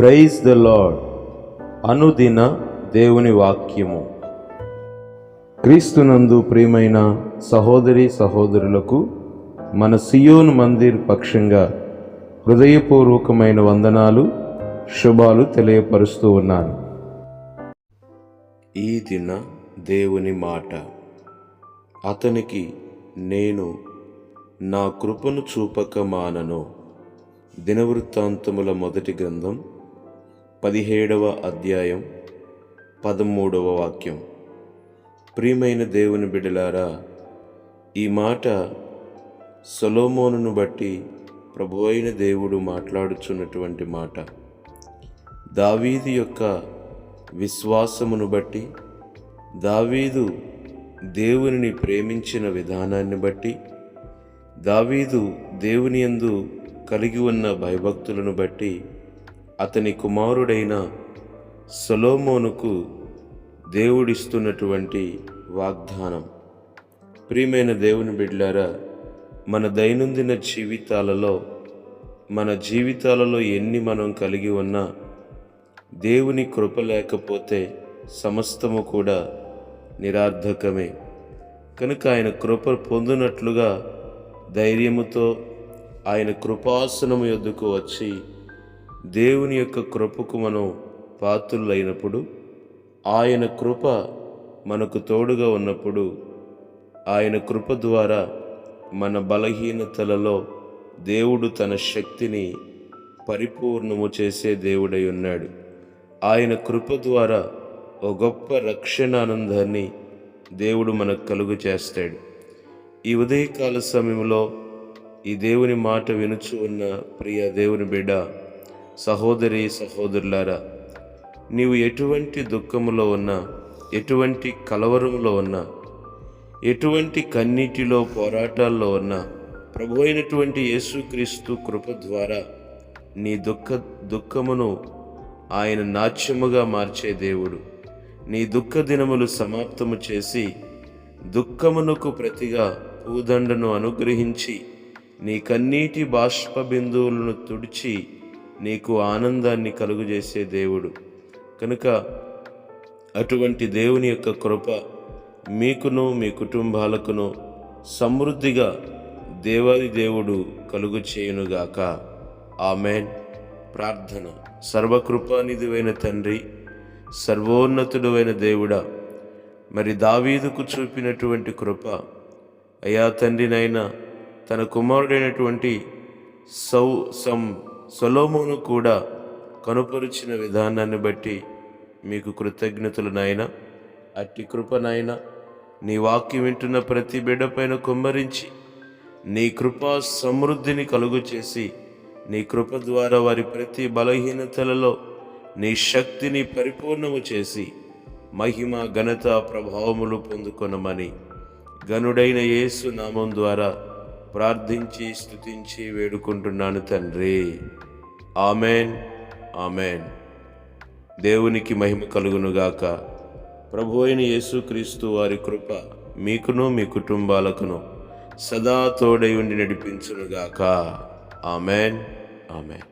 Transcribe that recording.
Praise the lord అనుదిన దేవుని వాక్యము. క్రీస్తునందు ప్రియమైన సహోదరి సహోదరులకు మన సియోన్ మందిర్ పక్షంగా హృదయపూర్వకమైన వందనాలు. శుభాలు తెలియపరుస్తూ ఉన్నాను. ఈ దిన దేవుని మాట. అతనికి నేను నా కృపను చూపక మానను దినవృత్తాంతముల మొదటి గ్రంథం పదిహేడవ అధ్యాయం పదమూడవ వాక్యం. ప్రియమైన దేవుని బిడలారా ఈ మాట సొలోమోనును బట్టి ప్రభు అయిన దేవుడు మాట్లాడుచున్నటువంటి మాట. దావీదు యొక్క విశ్వాసమును బట్టి దావీదు దేవునిని ప్రేమించిన విధానాన్ని బట్టి దావీదు దేవుని యందు కలిగి ఉన్న భయభక్తులను బట్టి అతని కుమారుడైన సొలోమోనుకు దేవుడిస్తున్నటువంటి వాగ్దానం. ప్రియమైన దేవుని బిడ్లారా మన దైనందిన జీవితాలలో మన జీవితాలలో ఎన్ని మనం కలిగి ఉన్నా దేవుని కృప లేకపోతే సమస్తము కూడా నిరార్థకమే కనుక ఆయన కృప పొందినట్లుగా ధైర్యముతో ఆయన కృపాసనము యొద్దకు వచ్చి దేవుని యొక్క కృపకు మనం పాత్రులైనప్పుడు ఆయన కృప మనకు తోడుగా ఉన్నప్పుడు ఆయన కృప ద్వారా మన బలహీనతలలో దేవుడు తన శక్తిని పరిపూర్ణము చేసే దేవుడై ఉన్నాడు. ఆయన కృప ద్వారా ఓ గొప్ప రక్షణ ఆనందాన్ని దేవుడు మనకు కలుగు చేస్తాడు. ఈ ఉదయకాల సమయంలో ఈ దేవుని మాట వినుచు ఉన్న ప్రియ దేవుని బిడ్డ సహోదరి సహోదరులారా నీవు ఎటువంటి దుఃఖములో ఉన్నా ఎటువంటి కలవరంలో ఉన్నా ఎటువంటి కన్నీటిలో పోరాటాల్లో ఉన్నా ప్రభు అయినటువంటి యేసుక్రీస్తు కృప ద్వారా నీ దుఃఖ దుఃఖమును ఆయన నాట్యముగా మార్చే దేవుడు. నీ దుఃఖ దినములు సమాప్తము చేసి దుఃఖమునకు ప్రతిగా పూదండను అనుగ్రహించి నీ కన్నీటి బాష్ప బిందువులను తుడిచి నీకు ఆనందాన్ని కలుగజేసే దేవుడు. కనుక అటువంటి దేవుని యొక్క కృప మీకును మీ కుటుంబాలకును సమృద్ధిగా దేవాది దేవుడు కలుగు చేయునుగాక ఆమెన్. ప్రార్థన. సర్వకృపానిధివైన తండ్రి సర్వోన్నతుడైన దేవుడా మరి దావీదుకు చూపినటువంటి కృప అయా తండ్రినైనా తన కుమారుడైనటువంటి సౌ సం సొలోమును కూడా కనుపరిచిన విధానాన్ని బట్టి మీకు కృతజ్ఞతలు నాయన. అట్టి కృపనైనా నీ వాక్యం వింటున్న ప్రతి బిడ్డపైన కుమ్మరించి నీ కృపా సమృద్ధిని కలుగు చేసి నీ కృప ద్వారా వారి ప్రతి బలహీనతలలో నీ శక్తిని పరిపూర్ణము చేసి మహిమ ఘనత ప్రభావములు పొందుకొనమని గనుడైన యేసు నామం ద్వారా ప్రార్థించి స్తుతించి వేడుకుంటున్నాను తండ్రి. ఆమెన్. ఆమెన్. దేవునికి మహిమ కలుగునుగాక. ప్రభు అయిన యేసుక్రీస్తు వారి కృప మీకును మీ కుటుంబాలకును సదా తోడై ఉండి నడిపించునుగాక. ఆమెన్. ఆమెన్